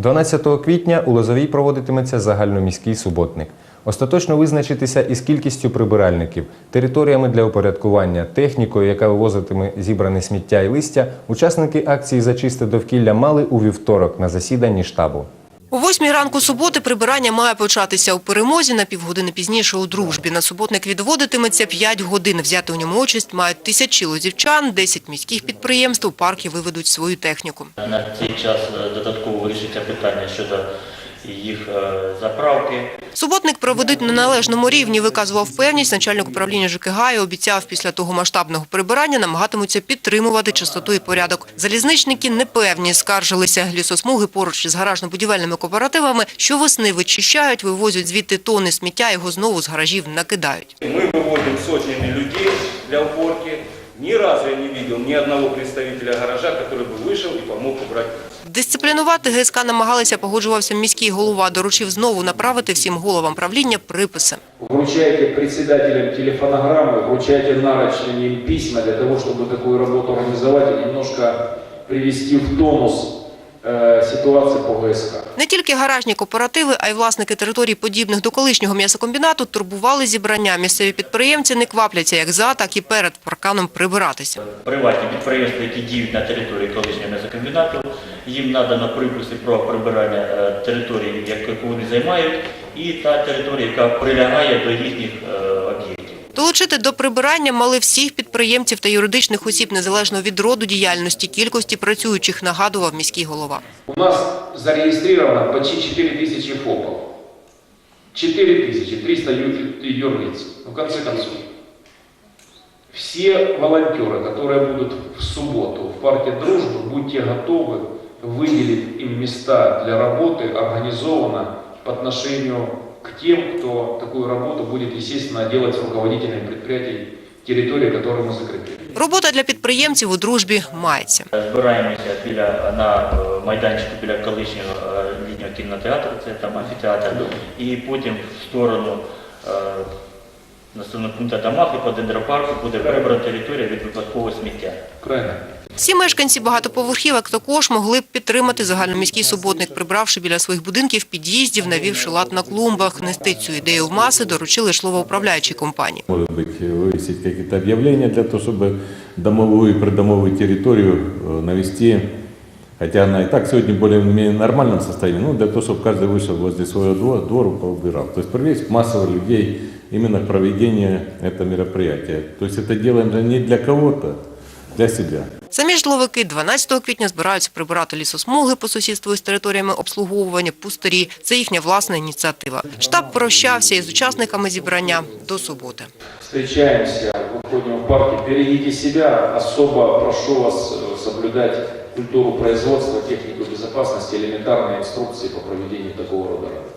12 квітня у Лозовій проводитиметься загальноміський суботник. Остаточно визначитися із кількістю прибиральників, територіями для упорядкування, технікою, яка вивозитиме зібране сміття і листя, учасники акції «Зачисте довкілля» мали у вівторок на засіданні штабу. У восьмій ранку суботи прибирання має початися у перемозі на півгодини пізніше у дружбі. На суботник відводитиметься 5 годин. Взяти у ньому участь мають тисячі лозівчан, 10 міських підприємств. У парки виведуть свою техніку. На цей час е, додатково вирішиться питання щодо їх е, заправки. Суботник проведуть на належному рівні, виказував певність начальник управління ЖКГ і обіцяв після того масштабного прибирання намагатимуться підтримувати чистоту і порядок. Залізничники непевні, скаржилися лісосмуги поруч із гаражно-будівельними кооперативами, що весни вичищають, вивозять звідти тони сміття, його знову з гаражів накидають. Мы выводим сотнями людей для уборки. Ни разу я не видел ни одного представителя гаража, который бы вышел и помог убрать. Дисциплінувати ГСК намагалися, погоджувався міський голова, доручив знову направити всім головам правління приписи. Вручайте председателям телефонограммы, вручайте нарочными им письма для того, чтобы такую работу организовать и немножко привести в тонус э, ситуацию. Не тільки гаражні кооперативи, а й власники територій, подібних до колишнього м'ясокомбінату, турбували зібрання. Місцеві підприємці не квапляться як за, так і перед парканом прибиратися. Приватні підприємства, які діють на території колишнього м'ясокомбінату, їм надано приписи про прибирання е, території, яку вони займають, і та територія, яка прилягає до їхніх е. Долучити до прибирання мали всіх підприємців та юридичних осіб незалежно від роду діяльності, кількості працюючих, нагадував міський голова. У нас зарегистрировано почти 4 тысячи ФОПов. 4 тысячи 300 ю- юрлиц. Ну, в конце концов, все волонтеры, которые будут в субботу в парке Дружбы, будьте готовы выделить им места для работы организованно по отношению к тем, кто такую работу будет, естественно, делать с руководителями предприятий территории, которую мы закрепили. Робота для підприємців у дружбі мається. Збираємося біля на е, майданчику біля колишнього е, літнього кінотеатру, це там амфітеатр, і потім в сторону е, населеного пункту Дамах і по дендропарку буде прибрана територія від випадкового сміття. Правильно? Всі мешканці багатоповерхівок також могли б підтримати загальноміський суботник, прибравши біля своїх будинків під'їздів, навівши лад на клумбах. Нести цю ідею в маси доручили шловоуправляючій компанії. Может быть, вывесить какие-то объявления для того, чтобы домовую и придомовую территорию э, навести, хотя она и так сегодня в более-менее нормальном состоянии, ну, для того, чтобы каждый вышел возле своего двора, двору, поубирал. То есть привлечь массово людей именно к проведению этого мероприятия. То есть это делаем же не для кого-то, для себя. Самі житловики 12 квітня збираються прибирати лісосмуги по сусідству із територіями обслуговування пустирі. Це їхня власна ініціатива. Штаб прощався із учасниками зібрання до суботи. Встречаемся, выходим в парке, берегите себя. Особо прошу вас э, соблюдать культуру производства, технику безопасности, элементарные инструкции по проведению такого рода работ.